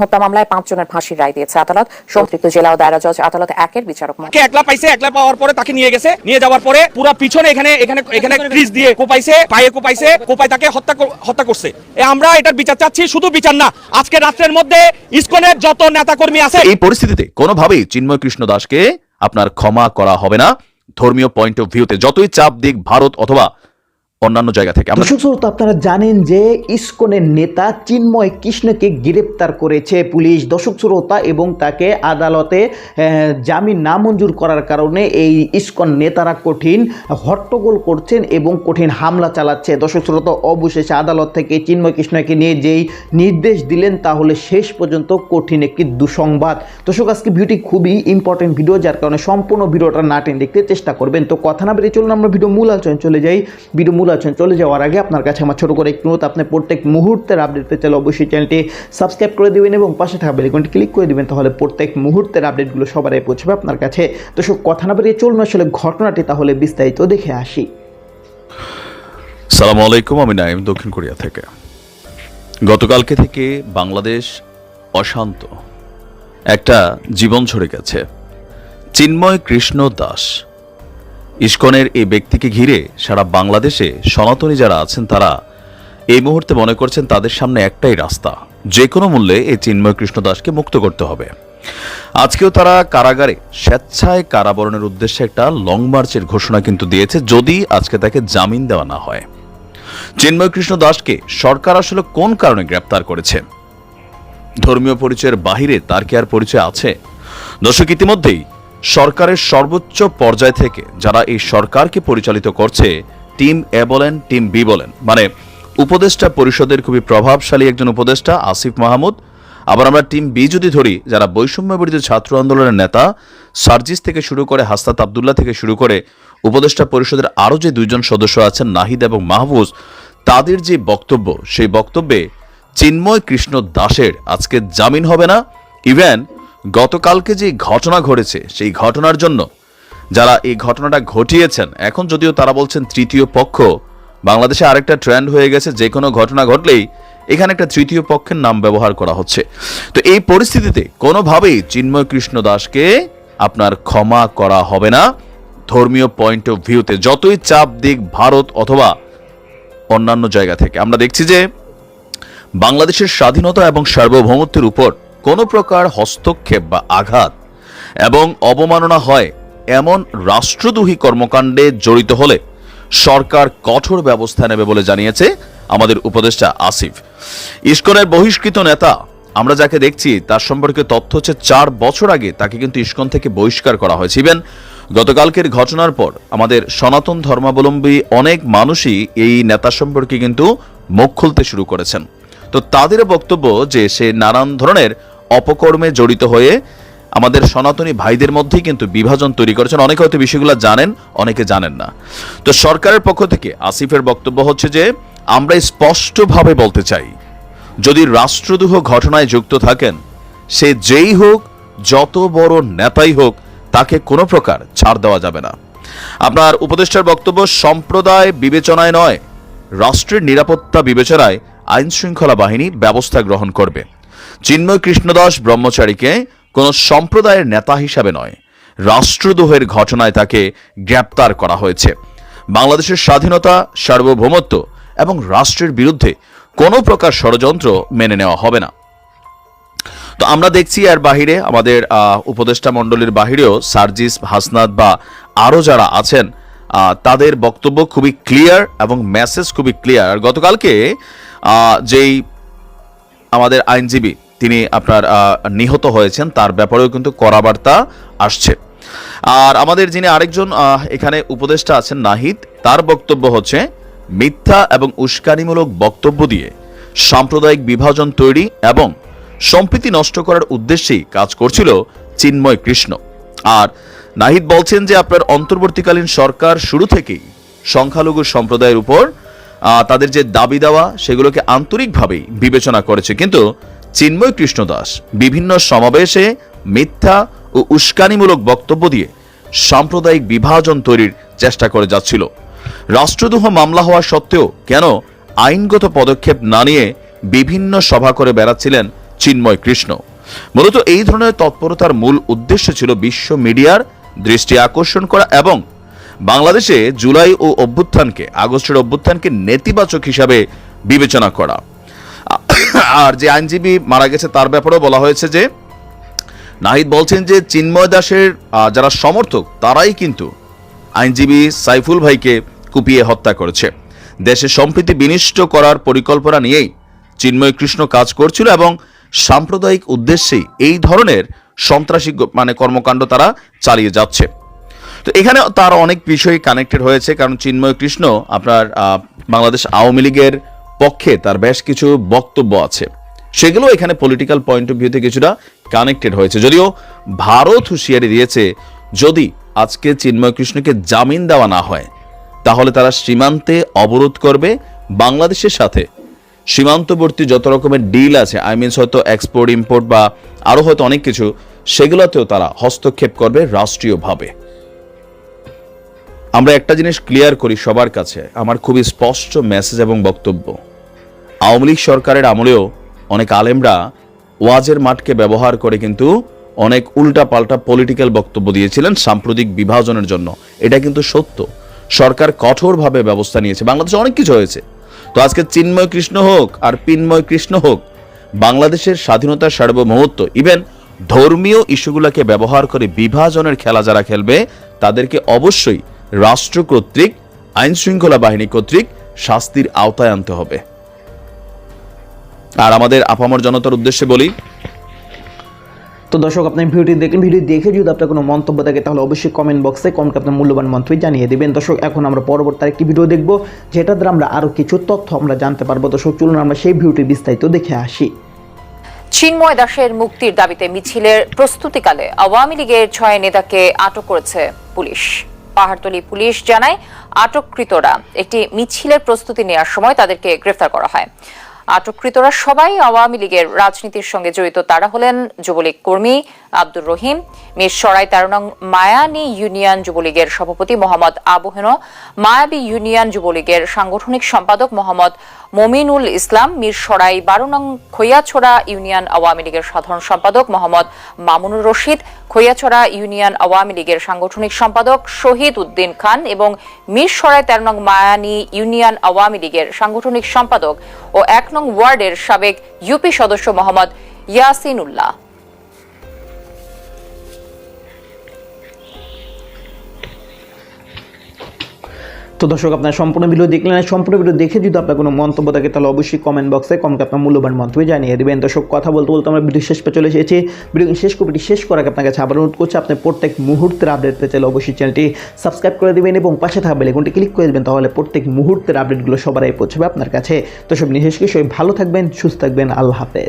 হত্যা মামলায় পাঁচ জনের ফাঁসির রায় দিয়েছে আদালত। সম্পৃক্ত জেলা ও দায়রা জজ আদালত একের বিচারক একলা পাইছে? একলা পাওয়ার পরে তাকে নিয়ে গেছে। নিয়ে যাওয়ার পরে পুরো পিছনে এখানে এখানে এখানে ক্রিজ দিয়ে কোপাইছে পায়ে কোপাইছে কোপাই তাকে হত্যা হত্যা করছে। আমরা এটার বিচার চাচ্ছি শুধু বিচার না আজকে রাত্রের মধ্যে ইসকনের যত নেতাকর্মী আছে এই পরিস্থিতিতে কোনোভাবেই চিন্ময় কৃষ্ণ দাসকে আপনার ক্ষমা করা হবে না। ধর্মীয় পয়েন্ট অফ ভিউতে যতই চাপ দিক ভারত অথবা অন্যান্য জায়গা থেকে। আপনারা জানেন যে ইসকনের নেতা চিন্ময় কৃষ্ণকে গ্রেপ্তার করেছে পুলিশ। দর্শক শ্রোতা, এবং তাকে আদালতে জামিন নামঞ্জুর করার কারণে এই ইসকন নেতারা কঠিন হট্টগোল করছেন এবং কঠিন হামলা চালাচ্ছে। দর্শক শ্রোতা, অবশেষে আদালত থেকে চিন্ময় কৃষ্ণকে নিয়ে যেই নির্দেশ দিলেন, তাহলে শেষ পর্যন্ত কঠিন একটি দুঃসংবাদ। দর্শক, আজকে ভিডিওটি খুবই ইম্পর্টেন্ট ভিডিও যার কারণে সম্পূর্ণ ভিডিওটা না টেনে দেখতে চেষ্টা করবেন। তো কথা না বেরিয়ে চলুন, আমরা ভিডিও মূল আলোচনা চলে যাই। ভিডিও মূল আলোচনা চলে যাওয়ার আগে আপনার কাছে আমার ছোট করে একটু আপনি প্রত্যেক মুহূর্তের আপডেট পেতে চাইলে অবশ্যই চ্যানেলটি সাবস্ক্রাইব করে দেবেন এবং পাশে থাকা বেলিকনটি ক্লিক করে দেবেন, তাহলে প্রত্যেক মুহূর্তের আপডেটগুলো সবার আগে পৌঁছবে আপনার কাছে। তো সব কথা না বেরিয়ে চলুন আসলে ঘটনাটি, তাহলে বিস্তারিত দেখে আসি। সালাম আলাইকুম, আমি নাইম দক্ষিণ কোরিয়া থেকে। গতকালকে থেকে বাংলাদেশ অশান্ত। একটা জীবন ছড়ে গেছে। চিন্ময় কৃষ্ণ দাস ইস্কনের এই ব্যক্তিকে ঘিরে সারা বাংলাদেশে সনাতনী যারা আছেন তারা এই মুহূর্তে মনে করছেন তাদের সামনে একটাই রাস্তা। যে কোনো মূল্যে এই চিন্ময় কৃষ্ণ দাসকে মুক্ত করতে হবে। আজকেও তারা কারাগারে স্বেচ্ছায় কারাবরণের উদ্দেশ্যে একটা লং মার্চের ঘোষণা কিন্তু দিয়েছে, যদি আজকে তাকে জামিন দেওয়া না হয়। চিন্ময় কৃষ্ণ দাসকে সরকার আসলে কোন কারণে গ্রেপ্তার করেছে? ধর্মীয় পরিচয়ের বাহিরে তার কি আর পরিচয় আছে? দর্শক, ইতিমধ্যেই সরকারের সর্বোচ্চ পর্যায় থেকে যারা এই সরকারকে পরিচালিত করছে, টিম এ বলেন, টিম বি বলেন। মানে উপদেষ্টা পরিষদের খুবই প্রভাবশালী একজন উপদেষ্টা, আসিফ মাহমুদ। আবার আমরা টিম বি যদি ধরি, যারা বৈষম্য বিরোধী ছাত্র আন্দোলনের নেতা, সার্জিস থেকে শুরু করে হাস্তাত আবদুল্লাহ থেকে শুরু করে উপদেষ্টা পরিষদের আরও যে দুইজন সদস্য আছেন, নাহিদ এবং মাহফুজ, তাদের যে বক্তব্য, সেই বক্তব্যে চিন্ময় কৃষ্ণ দাসের আজকে জামিন হবে না। ইভেন গতকালকে যে ঘটনা ঘটেছে, সেই ঘটনার জন্য যারা এই ঘটনাটা ঘটিয়েছেন, এখন যদিও তারা বলছেন তৃতীয় পক্ষ, বাংলাদেশে আরেকটা ট্রেন্ড হয়ে গেছে, যে কোনো ঘটনা ঘটলেই এখানে একটা তৃতীয় পক্ষের নাম ব্যবহার করা হচ্ছে। তো এই পরিস্থিতিতে কোনোভাবেই চিন্ময় কৃষ্ণ দাসকে আপনার ক্ষমা করা হবে না। ধর্মীয় পয়েন্ট অফ ভিউতে যতই চাপ দিক ভারত অথবা অন্যান্য জায়গা থেকে, আমরা দেখছি যে বাংলাদেশের স্বাধীনতা এবং সার্বভৌমত্বের উপর কোনো প্রকার হস্তক্ষেপ বা আঘাত এবং অবমাননা হয় এমন রাষ্ট্রদ্রোহী কর্মকাণ্ডে জড়িত হলে সরকার কঠোর ব্যবস্থা নেবে বলে জানিয়েছে আমাদের উপদেষ্টা আসিফ। ইস্কনের বহিষ্কৃত নেতা, আমরা যাকে দেখছি তার সম্পর্কে তথ্য হচ্ছে চার বছর আগে তাকে কিন্তু ইস্কন থেকে বহিষ্কার করা হয়েছে। ইভেন গতকালকের ঘটনার পর আমাদের সনাতন ধর্মাবলম্বী অনেক মানুষই এই নেতা সম্পর্কে কিন্তু মুখ খুলতে শুরু করেছেন। তো তাদের বক্তব্য যে সে নানান ধরনের অপকর্মে জড়িত হয়ে আমাদের সনাতনী ভাইদের মধ্যেই কিন্তু বিভাজন তৈরি করেছেন। অনেকে হয়তো বিষয়গুলো জানেন, অনেকে জানেন না। তো সরকারের পক্ষ থেকে আসিফের বক্তব্য হচ্ছে যে, আমরা স্পষ্টভাবে বলতে চাই, যদি রাষ্ট্রদ্রোহ ঘটনায় যুক্ত থাকেন, সে যেই হোক, যত বড় নেতাই হোক, তাকে কোনো প্রকার ছাড় দেওয়া যাবে না। আপনার উপদেষ্টার বক্তব্য সম্প্রদায় বিবেচনায় নয়, রাষ্ট্রের নিরাপত্তা বিবেচনায় আইন শৃঙ্খলা বাহিনী ব্যবস্থা গ্রহণ করবে। চিন্ময় কৃষ্ণদাস ব্রহ্মচারীকে কোনো সম্প্রদায়ের নেতা হিসাবে নয়, রাষ্ট্রদ্রোহের ঘটনায় তাকে গ্রেপ্তার করা হয়েছে। বাংলাদেশের স্বাধীনতা, সার্বভৌমত্ব এবং রাষ্ট্রের বিরুদ্ধে কোনো প্রকার ষড়যন্ত্র মেনে নেওয়া হবে না। তো আমরা দেখছি এর বাহিরে আমাদের উপদেষ্টা মণ্ডলীর বাহিরেও সার্জিস হাসনাত বা আরও যারা আছেন তাদের বক্তব্য খুবই ক্লিয়ার এবং মেসেজ খুবই ক্লিয়ার গতকালকে যেই আমাদের আইনজীবী, তিনি আপনার নিহত হয়েছেন, তার ব্যাপারেও কিন্তু কড়া বার্তা আসছে। আর আমাদের যিনি আরেকজন এখানে উপদেষ্টা আছেন, নাহিদ, তার বক্তব্য হচ্ছে, মিথ্যা এবং উস্কানিমূলক বক্তব্য দিয়ে সাম্প্রদায়িক বিভাজন তৈরি এবং সম্প্রীতি নষ্ট করার উদ্দেশ্যেই কাজ করছিল চিন্ময় কৃষ্ণ। আর নাহিদ বলছেন যে আপনার অন্তর্বর্তীকালীন সরকার শুরু থেকেই সংখ্যালঘু সম্প্রদায়ের উপর তাদের যে দাবি দেওয়া, সেগুলোকে আন্তরিকভাবেই বিবেচনা করেছে। কিন্তু চিন্ময় কৃষ্ণ দাস বিভিন্ন সমাবেশে মিথ্যা ও উস্কানিমূলক বক্তব্য দিয়ে সাম্প্রদায়িক বিভাজন তৈরির চেষ্টা করে যাচ্ছিল। রাষ্ট্রদ্রোহ মামলা হওয়া সত্ত্বেও কেন আইনগত পদক্ষেপ না নিয়ে বিভিন্ন সভা করে বেড়াচ্ছিলেন চিন্ময় কৃষ্ণ? মূলত এই ধরনের তৎপরতার মূল উদ্দেশ্য ছিল বিশ্ব মিডিয়ার দৃষ্টি আকর্ষণ করা এবং বাংলাদেশে জুলাই ও অভ্যুত্থানকে, আগস্টের অভ্যুত্থানকে নেতিবাচক হিসাবে বিবেচনা করা। আর যে আইনজীবী মারা গেছে তার ব্যাপারেও বলা হয়েছে যে, নাহিদ বলছেন যে চিন্ময় দাসের যারা সমর্থক, তারাই কিন্তু আইনজীবী সাইফুল ভাইকে কুপিয়ে হত্যা করেছে। দেশে সম্প্রীতি বিনিষ্ট করার পরিকল্পনা নিয়েই চিন্ময় কৃষ্ণ কাজ করছিল এবং সাম্প্রদায়িক উদ্দেশ্যেই এই ধরনের সন্ত্রাসী মানে কর্মকাণ্ড তারা চালিয়ে যাচ্ছে। তো এখানে তার অনেক বিষয় কানেক্টেড হয়েছে, কারণ চিন্ময় কৃষ্ণ আপনার বাংলাদেশ আওয়ামী লীগের পক্ষে তার বেশ কিছু বক্তব্য আছে। সেগুলো এখানে পলিটিক্যাল পয়েন্ট অফ ভিউতে কিছুটা কানেক্টেড হয়েছে। যদিও ভারত হুঁশিয়ারি দিয়েছে, যদি আজকে চিন্ময় কৃষ্ণকে জামিন দেওয়া না হয়, তাহলে তারা সীমান্তে অবরোধ করবে বাংলাদেশের সাথে। সীমান্তবর্তী যত রকমের ডিল আছে আই মিনস হয়তো এক্সপোর্ট ইম্পোর্ট বা আরও হয়তো অনেক কিছু, সেগুলোতেও তারা হস্তক্ষেপ করবে রাষ্ট্রীয়ভাবে। আমরা একটা জিনিস ক্লিয়ার করি সবার কাছে, আমার খুবই স্পষ্ট মেসেজ এবং বক্তব্য। আওয়ামী লীগ সরকারের আমলেও অনেক আলেমরা ওয়াজের মাঠকে ব্যবহার করে কিন্তু অনেক উল্টা পাল্টা পলিটিক্যাল বক্তব্য দিয়েছিলেন সাম্প্রতিক বিভাজনের জন্য। এটা কিন্তু সত্য। সরকার কঠোরভাবে ব্যবস্থা নিয়েছে। বাংলাদেশে অনেক কিছু হয়েছে। তো আজকে চিন্ময় কৃষ্ণ হোক আর পিন্ময় কৃষ্ণ হোক, বাংলাদেশের স্বাধীনতার সার্বভৌমত্ব ইভেন ধর্মীয় ইস্যুগুলোকে ব্যবহার করে বিভাজনের খেলা যারা খেলবে, তাদেরকে অবশ্যই রাষ্ট্র কর্তৃক, আইন শৃঙ্খলা বাহিনী কর্তৃক শাস্তির আওতায় আনতে হবে। আর আমাদের আপামর জনতার উদ্দেশ্যে বলি তো দর্শক আপনি ভিডিওটি দেখলেন ভিডিও দেখে যদি আপনার কোনো মন্তব্য থাকে, তাহলে অবশ্যই কমেন্ট বক্সে কমেন্ট আপনার মূল্যবান মন্তব্য জানিয়ে দেবেন। দর্শক, এখন আমরা পরবর্তী আরেকটি ভিডিও দেখব যেটা দ্বারা আমরা আরও কিছু তথ্য আমরা জানতে পারব। দর্শক, চলুন আমরা সেই ভিডিওটি বিস্তারিত দেখে আসি। চিন্ময় দাসের মুক্তির দাবিতে মিছিলের প্রস্তুতিকালে আওয়ামী লীগের ছয় নেতাকে আটক করেছে পুলিশ। পাহাড়তলী পুলিশ জানায়, আটককৃতরা একটি মিছিলের প্রস্তুতি নেওয়ার সময় তাদেরকে গ্রেফতার করা হয়। আটককৃতরা সবাই আওয়ামী লীগের রাজনীতির সঙ্গে জড়িত। তারা হলেন যুবলীগ কর্মী আব্দুর রহিম। মির সরাই তেরো নং মায়ানী ইউনিয়ন যুবলীগের সভাপতি মোহাম্মদ আবু হেন, মায়াবী ইউনিয়ন যুবলীগের সাংগঠনিক সম্পাদক মোহাম্মদ মমিনুল ইসলাম মির সরাই বারো নং খৈয়াছড়া ইউনিয়ন আওয়ামী লীগের সাধারণ সম্পাদক মোহাম্মদ মামুনুর রশিদ, খৈয়াছড়া ইউনিয়ন আওয়ামী লীগের সাংগঠনিক সম্পাদক শহীদ উদ্দিন খান এবং মির সরাই তেরো নং মায়ানী ইউনিয়ন আওয়ামী লীগের সাংগঠনিক সম্পাদক ও এক নং ওয়ার্ডের সাবেক ইউপি সদস্য মোহাম্মদ ইয়াসিন উল্লাহ তো দর্শক, আপনার সম্পূর্ণ ভিডিও দেখলেন সম্পূর্ণ ভিডিও দেখে যদি আপনার কোনো মন্তব্য থাকে, তাহলে অবশ্যই কমেন্ট বক্সে কমকে আপনার মূল্যবান মন্তব্য জানিয়ে দেবেন। দর্শক, কথা বলতে বলতে আমরা ভিডিও শেষ পে চলে এসেছি। ভিডিও শেষ করে শেষ করার আপনার কাছে আবার অনুরোধ করছি, আপনি প্রত্যেক মুহূর্তের আপডেট পেতে চাইলে অবশ্যই চ্যানেলটি সাবস্ক্রাইব করে দেবেন এবং পাশে থাকা বেলেগুনটি ক্লিক করে দেবেন, তাহলে প্রত্যেক মুহূর্তের আপডেটগুলো সবারই পৌঁছবে আপনার কাছে। তো সব নিশেষ সবাই ভালো থাকবেন, সুস্থ থাকবেন, আল্লাহ হাফেজ।